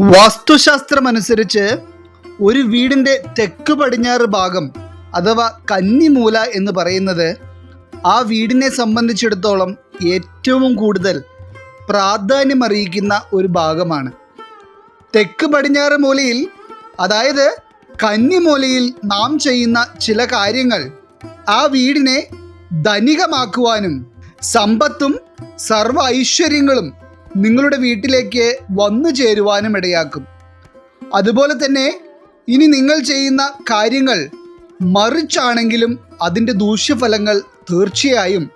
വാസ്തുശാസ്ത്രമനുസരിച്ച് ഒരു വീടിന്റെ തെക്ക് പടിഞ്ഞാറ് ഭാഗം അഥവാ കന്നിമൂല എന്ന് പറയുന്നത് ആ വീടിനെ സംബന്ധിച്ചിടത്തോളം ഏറ്റവും കൂടുതൽ പ്രാധാന്യമറിയിക്കുന്ന ഒരു ഭാഗമാണ്. തെക്ക് പടിഞ്ഞാറ് മൂലയിൽ അതായത് കന്നിമൂലയിൽ നാം ചെയ്യുന്ന ചില കാര്യങ്ങൾ ആ വീടിനെ ധനികമാക്കുവാനും സമ്പത്തും സർവ ഐശ്വര്യങ്ങളും നിങ്ങളുടെ വീട്ടിലേക്ക് വന്നു ചേരുവാനും ഇടയാക്കും. അതുപോലെ തന്നെ ഇനി നിങ്ങൾ ചെയ്യുന്ന കാര്യങ്ങൾ മറിച്ചാണെങ്കിലും അതിന്റെ ദൂഷ്യഫലങ്ങൾ തീർച്ചയായും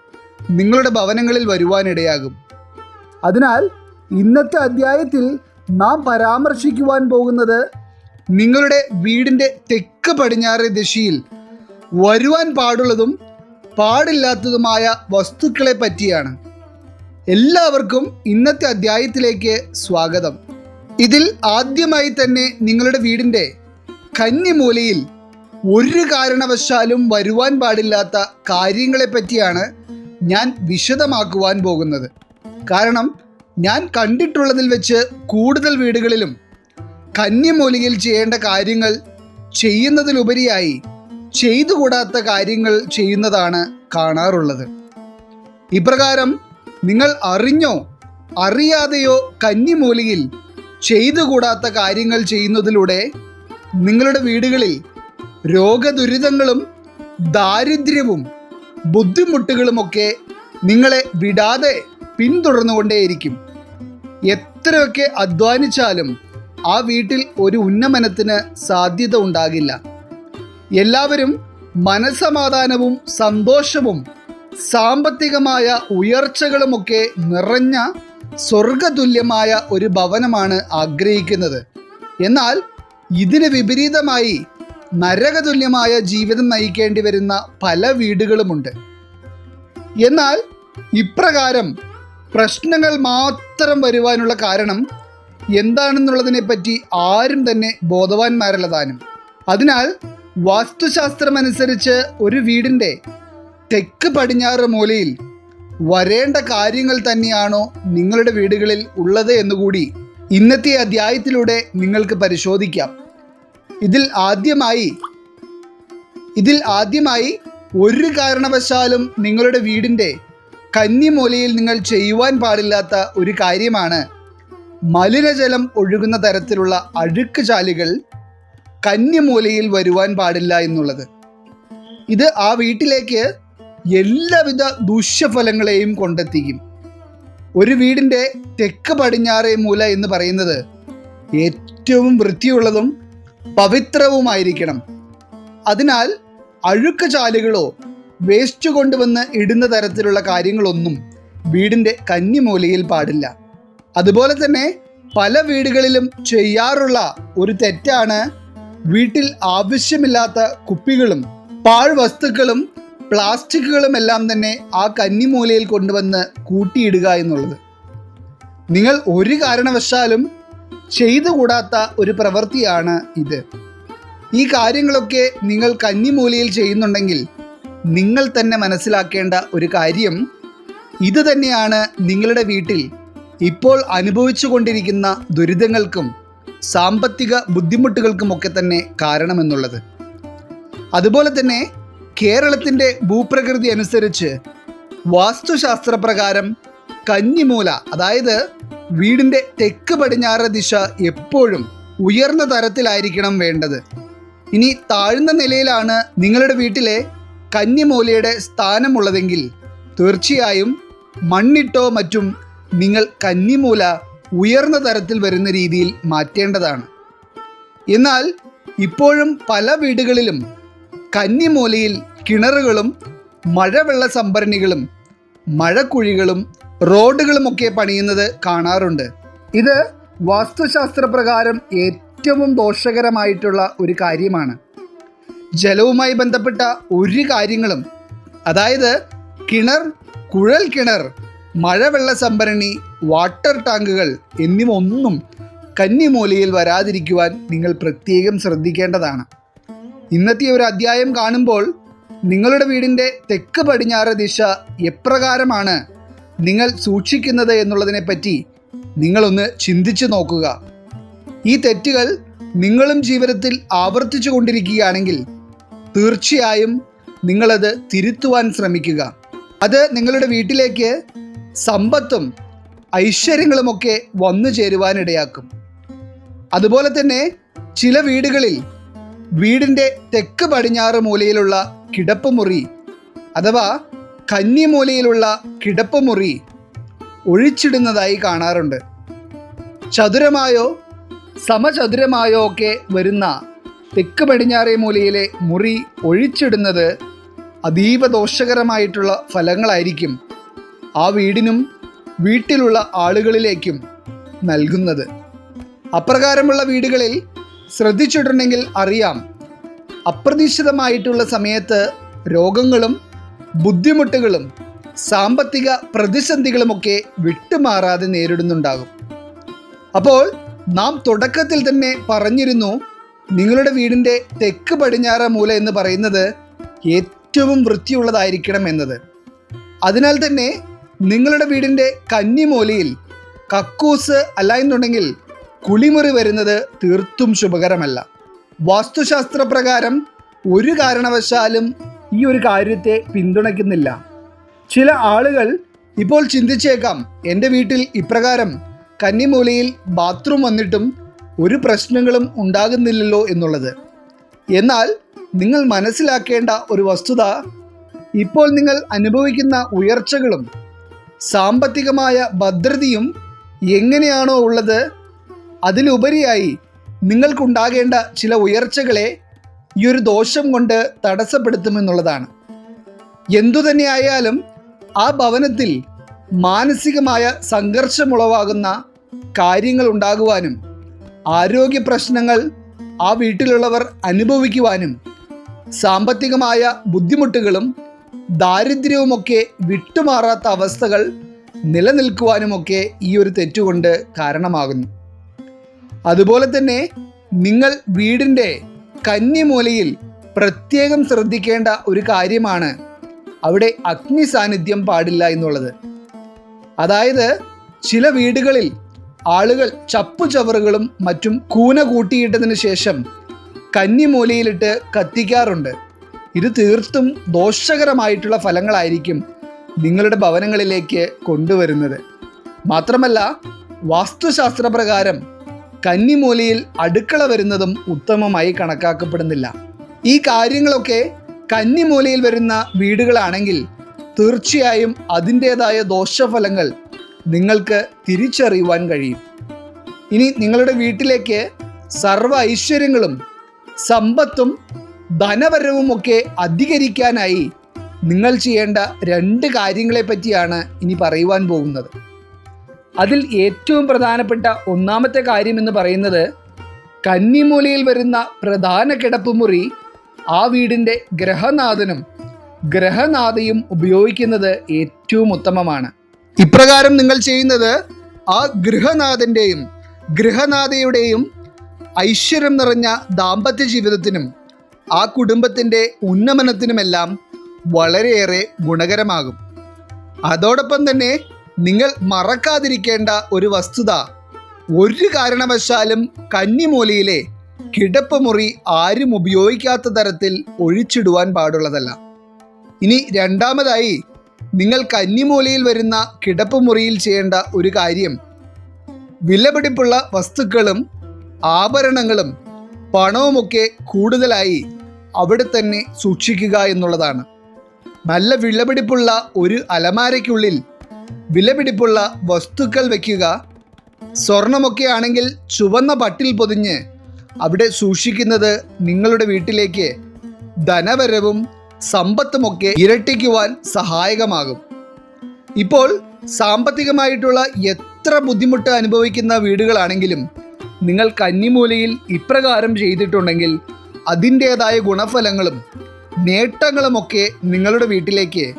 നിങ്ങളുടെ ഭവനങ്ങളിൽ വരുവാനിടയാകും അതിനാൽ ഇന്നത്തെ അധ്യായത്തിൽ നാം പരാമർശിക്കുവാൻ പോകുന്നത് നിങ്ങളുടെ വീടിന്റെ തെക്ക് പടിഞ്ഞാറ് ദിശയിൽ വരുവാൻ പാടുള്ളതും പാടില്ലാത്തതുമായ വസ്തുക്കളെ പറ്റിയാണ്. എല്ലാവർക്കും ഇന്നത്തെ അധ്യായത്തിലേക്ക് സ്വാഗതം. ഇതിൽ ആദ്യമായി തന്നെ നിങ്ങളുടെ വീടിന്റെ കന്നിമൂലയിൽ ഒരു കാരണവശാലും വരുവാൻ പാടില്ലാത്ത കാര്യങ്ങളെ പറ്റിയാണ് ഞാൻ വിശദമാക്കുവാൻ പോകുന്നത്. കാരണം ഞാൻ കണ്ടിട്ടുള്ളതിൽ വെച്ച് കൂടുതൽ വീടുകളിലും കന്നിമൂലയിൽ ചെയ്യേണ്ട കാര്യങ്ങൾ ചെയ്യുന്നതിലുപരിയായി ചെയ്തുകൂടാത്ത കാര്യങ്ങൾ ചെയ്യുന്നതാണ് കാണാറുള്ളത്. ഇപ്രകാരം നിങ്ങൾ അറിഞ്ഞോ? അറിയാതെയോ കന്നിമൂലിയിൽ ചെയ്തുകൂടാത്ത കാര്യങ്ങൾ ചെയ്യുന്നതിലൂടെ നിങ്ങളുടെ വീടുകളിൽ രോഗദുരിതങ്ങളും ദാരിദ്ര്യവും ബുദ്ധിമുട്ടുകളുമൊക്കെ നിങ്ങളെ വിടാതെ പിന്തുടർന്നുകൊണ്ടേയിരിക്കും. എത്രയൊക്കെ അധ്വാനിച്ചാലും ആ വീട്ടിൽ ഒരു ഉന്നമനത്തിന് സാധ്യത ഉണ്ടാകില്ല. എല്ലാവരും മനസമാധാനവും സന്തോഷവും സാമ്പത്തികമായ ഉയർച്ചകളുമൊക്കെ നിറഞ്ഞ സ്വർഗതുല്യമായ ഒരു ഭവനമാണ് ആഗ്രഹിക്കുന്നത്. എന്നാൽ ഇതിന് വിപരീതമായി നരകതുല്യമായ ജീവിതം നയിക്കേണ്ടി വരുന്ന പല വീടുകളുമുണ്ട്. എന്നാൽ ഇപ്രകാരം പ്രശ്നങ്ങൾ മാത്രം വരുവാനുള്ള കാരണം എന്താണെന്നുള്ളതിനെ പറ്റി ആരും തന്നെ ബോധവാന്മാരല്ലതാനും അതിനാൽ വാസ്തുശാസ്ത്രമനുസരിച്ച് ഒരു വീടിന്റെ തെക്ക് പടിഞ്ഞാറ് മൂലയിൽ വരേണ്ട കാര്യങ്ങൾ തന്നെയാണോ നിങ്ങളുടെ വീടുകളിൽ ഉള്ളത് എന്നുകൂടി ഇന്നത്തെ അധ്യായത്തിലൂടെ നിങ്ങൾക്ക് പരിശോധിക്കാം. ഇതിൽ ആദ്യമായി ഇതിൽ ആദ്യമായി ഒരു കാരണവശാലും നിങ്ങളുടെ വീടിന്റെ കന്നിമൂലയിൽ നിങ്ങൾ ചെയ്യുവാൻ പാടില്ലാത്ത ഒരു കാര്യമാണ്. മലിനജലം ഒഴുകുന്ന തരത്തിലുള്ള അഴുക്ക് ചാലുകൾ കന്നിമൂലയിൽ വരുവാൻ പാടില്ല എന്നുള്ളത്. ഇത് ആ വീട്ടിലേക്ക് എല്ലാവിധ ദൂഷ്യഫലങ്ങളെയും കൊണ്ടെത്തിക്കും. ഒരു വീടിന്റെ തെക്ക് പടിഞ്ഞാറേ മൂല എന്ന് പറയുന്നത് ഏറ്റവും വൃത്തിയുള്ളതും പവിത്രവുമായിരിക്കണം. അതിനാൽ അഴുക്ക ചാലുകളോ വേസ്റ്റ് കൊണ്ടുവന്ന് ഇടുന്ന തരത്തിലുള്ള കാര്യങ്ങളൊന്നും വീടിന്റെ കന്നിമൂലയിൽ പാടില്ല. അതുപോലെ തന്നെ പല വീടുകളിലും ചെയ്യാറുള്ള ഒരു തെറ്റാണ് വീട്ടിൽ ആവശ്യമില്ലാത്ത കുപ്പികളും പാഴ്വസ്തുക്കളും പ്ലാസ്റ്റിക്കുകളും എല്ലാം തന്നെ ആ കന്നിമൂലയിൽ കൊണ്ടുവന്ന് കൂട്ടിയിടുക എന്നുള്ളത്. നിങ്ങൾ ഒരു കാരണവശാലും ചെയ്തുകൂടാത്ത ഒരു പ്രവൃത്തിയാണ് ഇത്. ഈ കാര്യങ്ങളൊക്കെ നിങ്ങൾ കന്നിമൂലയിൽ ചെയ്യുന്നുണ്ടെങ്കിൽ നിങ്ങൾ തന്നെ മനസ്സിലാക്കേണ്ട ഒരു കാര്യം ഇത് തന്നെയാണ് നിങ്ങളുടെ വീട്ടിൽ ഇപ്പോൾ അനുഭവിച്ചു കൊണ്ടിരിക്കുന്ന ദുരിതങ്ങൾക്കും സാമ്പത്തിക ബുദ്ധിമുട്ടുകൾക്കുമൊക്കെ തന്നെ കാരണമെന്നുള്ളത്. അതുപോലെ തന്നെ കേരളത്തിന്റെ ഭൂപ്രകൃതി അനുസരിച്ച് വാസ്തുശാസ്ത്രപ്രകാരം കഞ്ഞിമൂല അതായത് വീടിന്റെ തെക്ക് പടിഞ്ഞാറ് ദിശ എപ്പോഴും ഉയർന്ന തരത്തിലായിരിക്കണം വേണ്ടത്. ഇനി താഴ്ന്ന നിലയിലാണ് നിങ്ങളുടെ വീട്ടിലെ കന്നിമൂലയുടെ സ്ഥാനമുള്ളതെങ്കിൽ തീർച്ചയായും മണ്ണിട്ടോ മറ്റും നിങ്ങൾ കന്നിമൂല ഉയർന്ന തരത്തിൽ വരുന്ന രീതിയിൽ മാറ്റേണ്ടതാണ്. എന്നാൽ ഇപ്പോഴും പല വീടുകളിലും കന്നിമൂലയിൽ കിണറുകളും മഴവെള്ള സംഭരണികളും മഴക്കുഴികളും റോഡുകളുമൊക്കെ പണിയുന്നത് കാണാറുണ്ട്. ഇത് വാസ്തുശാസ്ത്ര പ്രകാരം ഏറ്റവും ദോഷകരമായിട്ടുള്ള ഒരു കാര്യമാണ്. ജലവുമായി ബന്ധപ്പെട്ട ഒരു കാര്യങ്ങളും അതായത് കിണർ കുഴൽ കിണർ മഴവെള്ള സംഭരണി വാട്ടർ ടാങ്കുകൾ എന്നിവ ഒന്നും കന്നിമൂലയിൽ വരാതിരിക്കുവാൻ നിങ്ങൾ പ്രത്യേകം ശ്രദ്ധിക്കേണ്ടതാണ്. ഇന്നത്തെ ഒരു അധ്യായം കാണുമ്പോൾ നിങ്ങളുടെ വീടിന്റെ തെക്ക് പടിഞ്ഞാറ് ദിശ എപ്രകാരമാണ് നിങ്ങൾ സൂക്ഷിക്കുന്നത് എന്നുള്ളതിനെപ്പറ്റി നിങ്ങളൊന്ന് ചിന്തിച്ചു നോക്കുക. ഈ തെറ്റുകൾ നിങ്ങളും ജീവിതത്തിൽ ആവർത്തിച്ചു കൊണ്ടിരിക്കുകയാണെങ്കിൽ തീർച്ചയായും നിങ്ങളത് തിരുത്തുവാൻ ശ്രമിക്കുക. അത് നിങ്ങളുടെ വീട്ടിലേക്ക് സമ്പത്തും ഐശ്വര്യങ്ങളുമൊക്കെ വന്നു ചേരുവാനിടയാക്കും. അതുപോലെ തന്നെ ചില വീടുകളിൽ വീടിന്റെ തെക്ക് പടിഞ്ഞാറ് മൂലയിലുള്ള കിടപ്പുമുറി അഥവാ കന്നിമൂലയിലുള്ള കിടപ്പുമുറി ഒഴിച്ചിടുന്നതായി കാണാറുണ്ട്. ചതുരമായോ സമചതുരമായോ ഒക്കെ വരുന്ന തെക്ക് പടിഞ്ഞാറേ മൂലയിലെ മുറി ഒഴിച്ചിടുന്നത് അതീവ ദോഷകരമായിട്ടുള്ള ഫലങ്ങളായിരിക്കും ആ വീടിനും വീട്ടിലുള്ള ആളുകളിലേക്കും നൽകുന്നത്. അപ്രകാരമുള്ള വീടുകളിൽ ശ്രദ്ധിച്ചിട്ടുണ്ടെങ്കിൽ അറിയാം. അപ്രതീക്ഷിതമായിട്ടുള്ള സമയത്ത് രോഗങ്ങളും ബുദ്ധിമുട്ടുകളും സാമ്പത്തിക പ്രതിസന്ധികളുമൊക്കെ വിട്ടുമാറാതെ നേരിടുന്നുണ്ടാകും. അപ്പോൾ നാം തുടക്കത്തിൽ തന്നെ പറഞ്ഞിരുന്നു നിങ്ങളുടെ വീടിന്റെ തെക്ക് പടിഞ്ഞാറ മൂല എന്ന് പറയുന്നത് ഏറ്റവും വൃത്തിയുള്ളതായിരിക്കണം എന്നത്. അതിനാൽ തന്നെ നിങ്ങളുടെ വീടിന്റെ കന്നിമൂലയിൽ കക്കൂസ് അല്ല എന്നുണ്ടെങ്കിൽ കുളിമുറി വരുന്നത് തീർത്തും ശുഭകരമല്ല. വാസ്തുശാസ്ത്ര പ്രകാരം ഒരു കാരണവശാലും ഈ ഒരു കാര്യത്തെ പിന്തുണയ്ക്കുന്നില്ല. ചില ആളുകൾ ഇപ്പോൾ ചിന്തിച്ചേക്കാം എന്റെ വീട്ടിൽ ഇപ്രകാരം കന്നിമൂലയിൽ ബാത്റൂം വന്നിട്ടും ഒരു പ്രശ്നങ്ങളും ഉണ്ടാകുന്നില്ലല്ലോ എന്നുള്ളത്. എന്നാൽ നിങ്ങൾ മനസ്സിലാക്കേണ്ട ഒരു വസ്തുത ഇപ്പോൾ നിങ്ങൾ അനുഭവിക്കുന്ന ഉയർച്ചകളും സാമ്പത്തികമായ ഭദ്രതയും എങ്ങനെയാണോ ഉള്ളത് അതിലുപരിയായി നിങ്ങൾക്കുണ്ടാകേണ്ട ചില ഉയർച്ചകളെ ഈ ഒരു ദോഷം കൊണ്ട് തടസ്സപ്പെടുത്തുമെന്നുള്ളതാണ്. എന്തുതന്നെയായാലും ആ ഭവനത്തിൽ മാനസികമായ സംഘർഷമുളവാകുന്ന കാര്യങ്ങൾ ഉണ്ടാകുവാനും ആരോഗ്യ പ്രശ്നങ്ങൾ ആ വീട്ടിലുള്ളവർ അനുഭവിക്കുവാനും സാമ്പത്തികമായ ബുദ്ധിമുട്ടുകളും ദാരിദ്ര്യവുമൊക്കെ വിട്ടുമാറാത്ത അവസ്ഥകൾ നിലനിൽക്കുവാനുമൊക്കെ ഈ ഒരു തെറ്റുകൊണ്ട് കാരണമാകുന്നു. അതുപോലെ തന്നെ നിങ്ങൾ വീടിന്റെ കന്നിമൂലയിൽ പ്രത്യേകം ശ്രദ്ധിക്കേണ്ട ഒരു കാര്യമാണ് അവിടെ അഗ്നി സാന്നിധ്യം പാടില്ല എന്നുള്ളത്. അതായത് ചില വീടുകളിൽ ആളുകൾ ചപ്പുചവറുകളും മറ്റും കൂന കൂട്ടിയിട്ടതിന് ശേഷം കന്നിമൂലയിലിട്ട് കത്തിക്കാറുണ്ട്. ഇത് തീർത്തും ദോഷകരമായിട്ടുള്ള ഫലങ്ങളായിരിക്കും നിങ്ങളുടെ ഭവനങ്ങളിലേക്ക് കൊണ്ടുവരുന്നത്. മാത്രമല്ല വാസ്തുശാസ്ത്രപ്രകാരം കന്നിമൂലയിൽ അടുക്കള വരുന്നതും ഉത്തമമായി കണക്കാക്കപ്പെടുന്നില്ല. ഈ കാര്യങ്ങളൊക്കെ കന്നിമൂലയിൽ വരുന്ന വീടുകളാണെങ്കിൽ തീർച്ചയായും അതിന്റേതായ ദോഷഫലങ്ങൾ നിങ്ങൾക്ക് തിരിച്ചറിയുവാൻ കഴിയും. ഇനി നിങ്ങളുടെ വീട്ടിലേക്ക് സർവ ഐശ്വര്യങ്ങളും സമ്പത്തും ധനപരവും ഒക്കെ അധികരിക്കാനായി നിങ്ങൾ ചെയ്യേണ്ട രണ്ട് കാര്യങ്ങളെ പറ്റിയാണ് ഇനി പറയുവാൻ പോകുന്നത്. അതിൽ ഏറ്റവും പ്രധാനപ്പെട്ട ഒന്നാമത്തെ കാര്യം എന്ന് പറയുന്നത് കന്നിമൂലയിൽ വരുന്ന പ്രധാന കിടപ്പുമുറി ആ വീടിന്റെ ഗ്രഹനാഥനും ഗ്രഹനാഥയും ഉപയോഗിക്കുന്നത് ഏറ്റവും ഉത്തമമാണ്. ഇപ്രകാരം നിങ്ങൾ ചെയ്യുന്നത് ആ ഗൃഹനാഥന്റെയും ഗൃഹനാഥയുടെയും ഐശ്വര്യം നിറഞ്ഞ ദാമ്പത്യ ജീവിതത്തിനും ആ കുടുംബത്തിന്റെ ഉന്നമനത്തിനുമെല്ലാം വളരെയേറെ ഗുണകരമാകും. അതോടൊപ്പം തന്നെ നിങ്ങൾ മറക്കാതിരിക്കേണ്ട ഒരു വസ്തുത. ഒരു കാരണവശാലും കന്നിമൂലയിലെ കിടപ്പ് മുറി ആരും ഉപയോഗിക്കാത്ത തരത്തിൽ ഒഴിച്ചിടുവാൻ പാടുള്ളതല്ല. ഇനി രണ്ടാമതായി നിങ്ങൾ കന്നിമൂലയിൽ വരുന്ന കിടപ്പ് മുറിയിൽ ചെയ്യേണ്ട ഒരു കാര്യം. വിലപിടിപ്പുള്ള വസ്തുക്കളും ആഭരണങ്ങളും പണവുമൊക്കെ കൂടുതലായി അവിടെ തന്നെ സൂക്ഷിക്കുക എന്നുള്ളതാണ്. നല്ല വിലപിടിപ്പുള്ള ഒരു അലമാരയ്ക്കുള്ളിൽ വിലപിടിപ്പുള്ള വസ്തുക്കൾ വയ്ക്കുക സ്വർണമൊക്കെ ആണെങ്കിൽ ചുവന്ന പട്ടിൽ പൊതിഞ്ഞ് അവിടെ സൂക്ഷിക്കുന്നത് നിങ്ങളുടെ വീട്ടിലേക്ക് ധനവരവും സമ്പത്തുമൊക്കെ ഇരട്ടിക്കുവാൻ സഹായകമാകും. ഇപ്പോൾ സാമ്പത്തികമായിട്ടുള്ള എത്ര ബുദ്ധിമുട്ട് അനുഭവിക്കുന്ന വീടുകളാണെങ്കിലും നിങ്ങൾ കന്നിമൂലയിൽ ഇപ്രകാരം ചെയ്തിട്ടുണ്ടെങ്കിൽ അതിന്റേതായ ഗുണഫലങ്ങളും നേട്ടങ്ങളുമൊക്കെ നിങ്ങളുടെ വീട്ടിലേക്ക്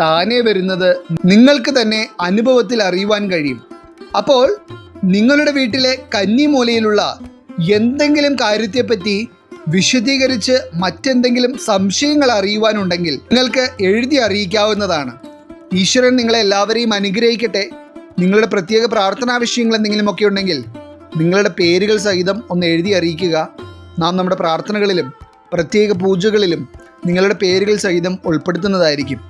താനെ വരുന്നത് നിങ്ങൾക്ക് തന്നെ അനുഭവത്തിൽ അറിയുവാൻ കഴിയും. അപ്പോൾ നിങ്ങളുടെ വീട്ടിലെ കന്നിമൂലയിലുള്ള എന്തെങ്കിലും കാര്യത്തെപ്പറ്റി വിശദീകരിച്ച് മറ്റെന്തെങ്കിലും സംശയങ്ങൾ അറിയുവാനുണ്ടെങ്കിൽ നിങ്ങൾക്ക് എഴുതി അറിയിക്കാവുന്നതാണ്. ഈശ്വരൻ നിങ്ങളെ എല്ലാവരെയും അനുഗ്രഹിക്കട്ടെ. നിങ്ങളുടെ പ്രത്യേക പ്രാർത്ഥനാ വിഷയങ്ങൾ എന്തെങ്കിലുമൊക്കെ ഉണ്ടെങ്കിൽ നിങ്ങളുടെ പേരുകൾ സഹിതം ഒന്ന് എഴുതി അറിയിക്കുക. നാം നമ്മുടെ പ്രാർത്ഥനകളിലും പ്രത്യേക പൂജകളിലും നിങ്ങളുടെ പേരുകൾ സഹിതം ഉൾപ്പെടുത്തുന്നതായിരിക്കും.